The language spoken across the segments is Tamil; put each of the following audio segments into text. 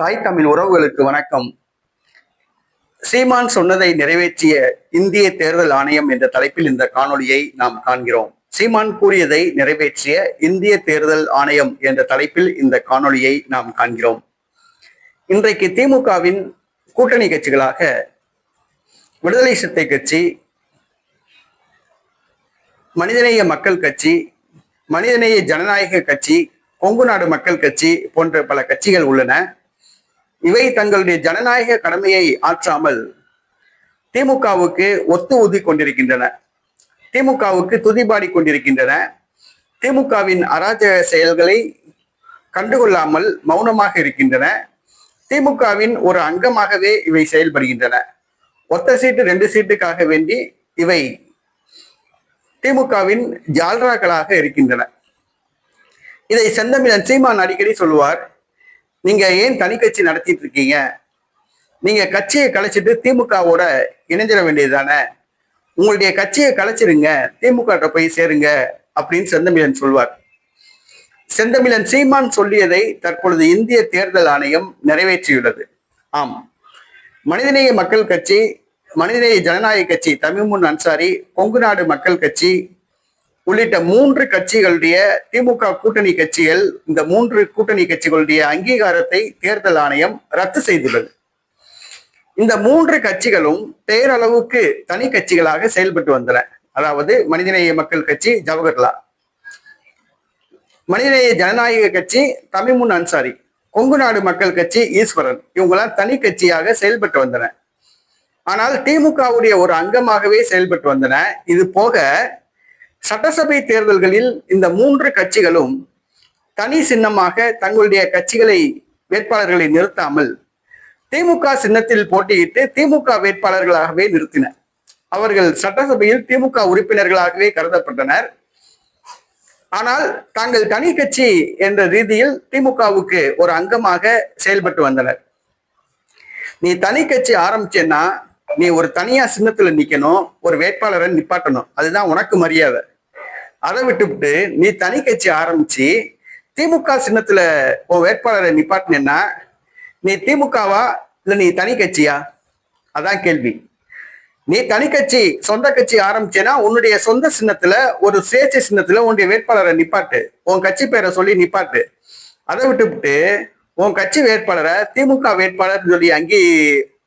தாய் தமிழ் உறவுகளுக்கு வணக்கம். சீமான் சொன்னதை நிறைவேற்றிய இந்திய தேர்தல் ஆணையம் என்ற தலைப்பில் இந்த காணொளியை நாம் காண்கிறோம். சீமான் கூறியதை நிறைவேற்றிய இந்திய தேர்தல் ஆணையம் என்ற தலைப்பில் இந்த காணொளியை நாம் காண்கிறோம். இன்றைக்கு திமுகவின் கூட்டணி கட்சிகளாக விடுதலை சித்தை கட்சி மனிதநேய மக்கள் கட்சி மனிதநேய ஜனநாயக கட்சி கொங்கு நாடு மக்கள் கட்சி போன்ற பல கட்சிகள் உள்ளன. இவை தங்களுடைய ஜனநாயக கடமையை ஆற்றாமல் திமுகவுக்கு ஒத்து ஊதி கொண்டிருக்கின்றன. திமுகவுக்கு துதிபாடி கொண்டிருக்கின்றன. திமுகவின் அராஜக செயல்களை கண்டுகொள்ளாமல் மௌனமாக இருக்கின்றன. திமுகவின் ஒரு அங்கமாகவே இவை செயல்படுகின்றன. ஒத்த சீட்டு ரெண்டு சீட்டுக்காக வேண்டி இவை திமுகவின் ஜால்ராக்களாக இருக்கின்றன. இதை செந்தமிழன் சீமான் அடிக்கடி சொல்லுவார் நீங்க ஏன் தனி கட்சி நடத்திட்டு இருக்கீங்க? நீங்க கட்சியை கலைச்சிட்டு திமுகவோட இணைஞ்சிட வேண்டியதுதானே? உங்களுடைய கட்சியை கலைச்சிருங்க திமுக போய் சேருங்க அப்படின்னு செந்தமிழன் சொல்வார். செந்தமிழன் சீமான் சொல்லியதை தற்பொழுது இந்திய தேர்தல் ஆணையம் நிறைவேற்றியுள்ளது. ஆம். மனிதநேய மக்கள் கட்சி மனிதநேய ஜனநாயக கட்சி தமிழ்முன் அன்சாரி கொங்கு நாடு மக்கள் கட்சி உள்ளிட்ட மூன்று கட்சிகளுடைய திமுக கூட்டணி கட்சிகள் இந்த மூன்று கூட்டணி கட்சிகளுடைய அங்கீகாரத்தை தேர்தல் ஆணையம் ரத்து செய்துள்ளது. இந்த மூன்று கட்சிகளும் பேரளவுக்கு தனி கட்சிகளாக செயல்பட்டு வந்தன. அதாவது மனிதநேய மக்கள் கட்சி ஜவஹர்லால் மனிதநேய ஜனநாயக கட்சி தமிமுன் அன்சாரி கொங்கு நாடு மக்கள் கட்சி ஈஸ்வரன் இவங்கெல்லாம் தனி கட்சியாக செயல்பட்டு வந்தன. ஆனால் திமுகவுடைய ஒரு அங்கமாகவே செயல்பட்டு வந்தன. இது போக சட்டசபை தேர்தல்களில் இந்த மூன்று கட்சிகளும் தனி சின்னமாக தங்களுடைய கட்சிகளை வேட்பாளர்களை நிறுத்தாமல் திமுக சின்னத்தில் போட்டியிட்டு திமுக வேட்பாளர்களாகவே நிறுத்தினர் அவர்கள் சட்டசபையில் திமுக உறுப்பினர்களாகவே கருதப்பட்டனர். ஆனால் தாங்கள் தனி கட்சி என்ற ரீதியில் திமுகவுக்கு ஒரு அங்கமாக செயல்பட்டு வந்தனர். நீ தனி கட்சி ஆரம்பிச்சேன்னா நீ ஒரு தனியா சின்னத்துல நிக்கணும் ஒரு வேட்பாளரை நிப்பாட்டணும். அதுதான் உனக்கு மரியாதை. அதை விட்டுவிட்டு நீ தனி கட்சி ஆரம்பிச்சு திமுக சின்னத்துல உன் வேட்பாளரை நிப்பாட்டினேன்னா நீ திமுகவா இல்ல நீ தனி கட்சியா? அதான் கேள்வி. நீ தனி கட்சி சொந்த கட்சி ஆரம்பிச்சேன்னா உன்னுடைய சொந்த சின்னத்துல ஒரு சுயேட்சை சின்னத்துல உன்னுடைய வேட்பாளரை நிப்பாட்டு. உன் கட்சி பேரை சொல்லி நிப்பாட்டு. அதை விட்டுவிட்டு உன் கட்சி வேட்பாளரை திமுக வேட்பாளர் சொல்லி அங்கீ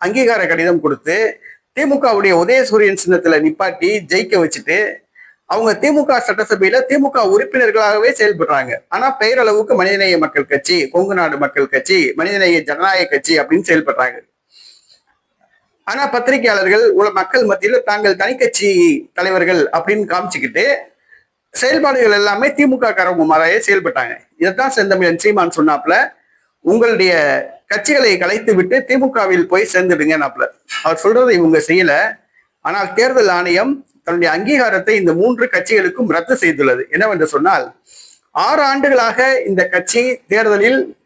அங்கீகார கடிதம் கொடுத்து திமுகவுடைய உதயசூரியன் சின்னத்துல நிப்பாட்டி ஜெயிக்க வச்சுட்டு அவங்க திமுக சட்டசபையில திமுக உறுப்பினர்களாகவே செயல்படுறாங்க. ஆனா பெயரளவுக்கு மனிதநேய மக்கள் கட்சி கொங்கு நாடு மக்கள் கட்சி மனிதநேய ஜனநாயக கட்சி அப்படின்னு செயல்படுறாங்க. ஆனா பத்திரிகையாளர்கள் உள்ள மக்கள் மத்தியில தாங்கள் தனிக்கட்சி தலைவர்கள் அப்படின்னு காமிச்சுக்கிட்டு செயல்பாடுகள் எல்லாமே திமுக காரவங்க மாதிரியே செயல்பட்டாங்க. இதைத்தான் செந்தமிழன் சீமான் சொன்னாப்ல உங்களுடைய கட்சிகளை கலைத்து விட்டு திமுகவில் போய் சேர்ந்துடுங்கன்னாப்ல அவர் சொல்றதை இவங்க செய்யல. ஆனால் தேர்தல் ஆணையம் தன்னுடைய அங்கீகாரத்தை இந்த மூன்று கட்சிகளுக்கும் ரத்து செய்துள்ளது. என்னவென்று சொன்னால் ஆறு ஆண்டுகளாக இந்த கட்சி தேர்தலில்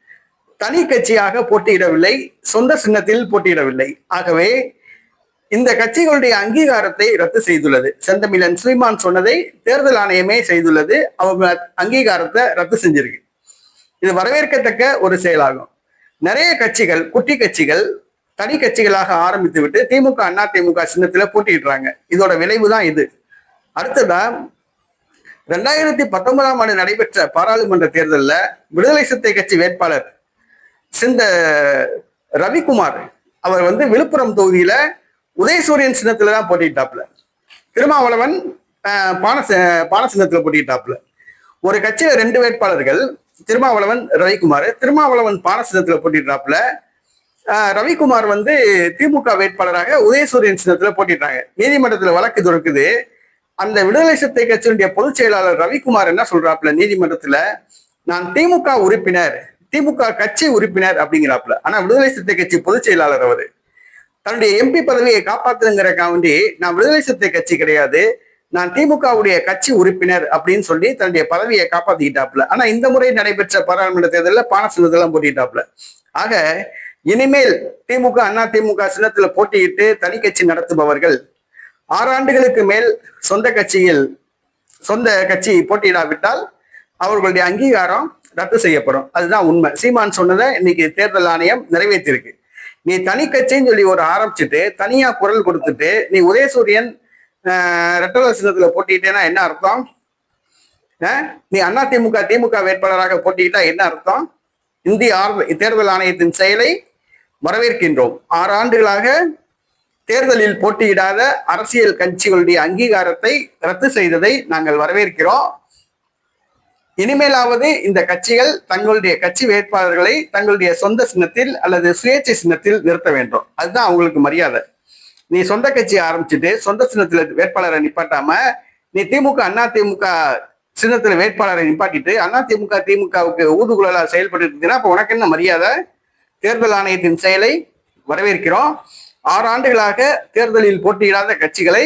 தனி கட்சியாக போட்டியிடவில்லை சொந்த சின்னத்தில் போட்டியிடவில்லை. ஆகவே இந்த கட்சிகளுடைய அங்கீகாரத்தை ரத்து செய்துள்ளது. செந்தமிழன் ஸ்ரீமான் சொன்னதை தேர்தல் ஆணையமே செய்துள்ளது. அவங்க அங்கீகாரத்தை ரத்து செஞ்சிருக்கு. இது வரவேற்கத்தக்க ஒரு செயலாகும். நிறைய கட்சிகள் குட்டி கட்சிகள் தனி கட்சிகளாக ஆரம்பித்து விட்டு திமுக அண்ணா திமுக சின்னத்துல போட்டிடுறாங்க இதோட விளைவு தான் இது. அடுத்ததா ரெண்டாயிரத்தி பத்தொன்பதாம் ஆண்டு நடைபெற்ற பாராளுமன்ற தேர்தலில் விடுதலை சிறுத்தை கட்சி வேட்பாளர் சிந்த ரவிக்குமார் அவர் வந்து விழுப்புரம் தொகுதியில உதயசூரியன் சின்னத்துல தான் போட்டிட்டாப்ல திருமாவளவன் பான பான சின்னத்துல போட்டிட்டாப்ல ஒரு கட்சியில ரெண்டு வேட்பாளர்கள் திருமாவளவன் ரவிக்குமார் திருமாவளவன் பான சின்னத்துல போட்டிட்டாப்ல ரவிக்குமார் வந்து திமுக வேட்பாளராக உதயசூரியன் சின்னத்துல போட்டிட்டாங்க நீதிமன்றத்துல வழக்கு தொடக்குது. அந்த விடுதலை சிறுத்தை கட்சியினுடைய பொதுச் செயலாளர் ரவிக்குமார் என்ன சொல்றாப்ல நீதிமன்றத்துல? நான் திமுக உறுப்பினர் திமுக கட்சி உறுப்பினர் அப்படிங்கிறாப்ல ஆனா விடுதலை சிறுத்தை கட்சி பொதுச் செயலாளர் அவரு. தன்னுடைய எம்பி பதவியை காப்பாத்துங்கிறக்காண்டி நான் விடுதலை சிறுத்தை கட்சி கிடையாது. நான் திமுகவுடைய கட்சி உறுப்பினர் அப்படின்னு சொல்லி தன்னுடைய பதவியை காப்பாத்திக்கிட்டாப்ல ஆனா இந்த முறை நடைபெற்ற பாராளுமன்ற தேர்தலில் பான சின்னத்தெல்லாம் ஆக இனிமேல் திமுக அண்ணா திமுக சின்னத்துல போட்டியிட்டு தனி கட்சி நடத்துபவர்கள் ஆறு ஆண்டுகளுக்கு மேல் சொந்த கட்சியில் சொந்த கட்சி போட்டியிடாவிட்டால் அவர்களுடைய அங்கீகாரம் ரத்து செய்யப்படும். அதுதான் உண்மை. சீமான் சொன்னதை இன்னைக்கு தேர்தல் ஆணையம் நிறைவேற்றிருக்கு நீ தனி கட்சின்னு சொல்லி ஒரு ஆரம்பிச்சுட்டு தனியா குரல் கொடுத்துட்டு நீ உதயசூரியன் ஆஹ், ரெட்டல சின்னத்துல போட்டிட்டேன்னா என்ன அர்த்தம்? நீ அண்ணா திமுக திமுக வேட்பாளராக போட்டிட்டா என்ன அர்த்தம்? இந்திய ஆர்வ தேர்தல் ஆணையத்தின் செயலை வரவேற்கின்றோம். ஆறு ஆண்டுகளாக தேர்தலில் போட்டியிடாத அரசியல் கட்சிகளுடைய அங்கீகாரத்தை ரத்து செய்ததை நாங்கள் வரவேற்கிறோம். இனிமேலாவது இந்த கட்சிகள் தங்களுடைய கட்சி வேட்பாளர்களை தங்களுடைய சொந்த சின்னத்தில் அல்லது சுயேட்சை சின்னத்தில் நிறுத்த வேண்டும். அதுதான் அவங்களுக்கு மரியாதை. நீ சொந்த கட்சி ஆரம்பிச்சுட்டு சொந்த சின்னத்துல வேட்பாளரை நிப்பாட்டாம நீ திமுக அண்ணா திமுக சின்னத்துல வேட்பாளரை நிப்பாட்டிட்டு அண்ணா திமுக திமுகவுக்கு ஊதுகுழலா செயல்பட்டு இருந்தீங்கன்னா அப்ப உனக்கு என்ன மரியாதை? தேர்தல் ஆணையத்தின் செயலை வரவேற்கிறோம். ஆறு ஆண்டுகளாக தேர்தலில் போட்டியிடாத கட்சிகளை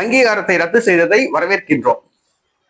அங்கீகாரத்தை ரத்து செய்ததை வரவேற்கின்றோம்.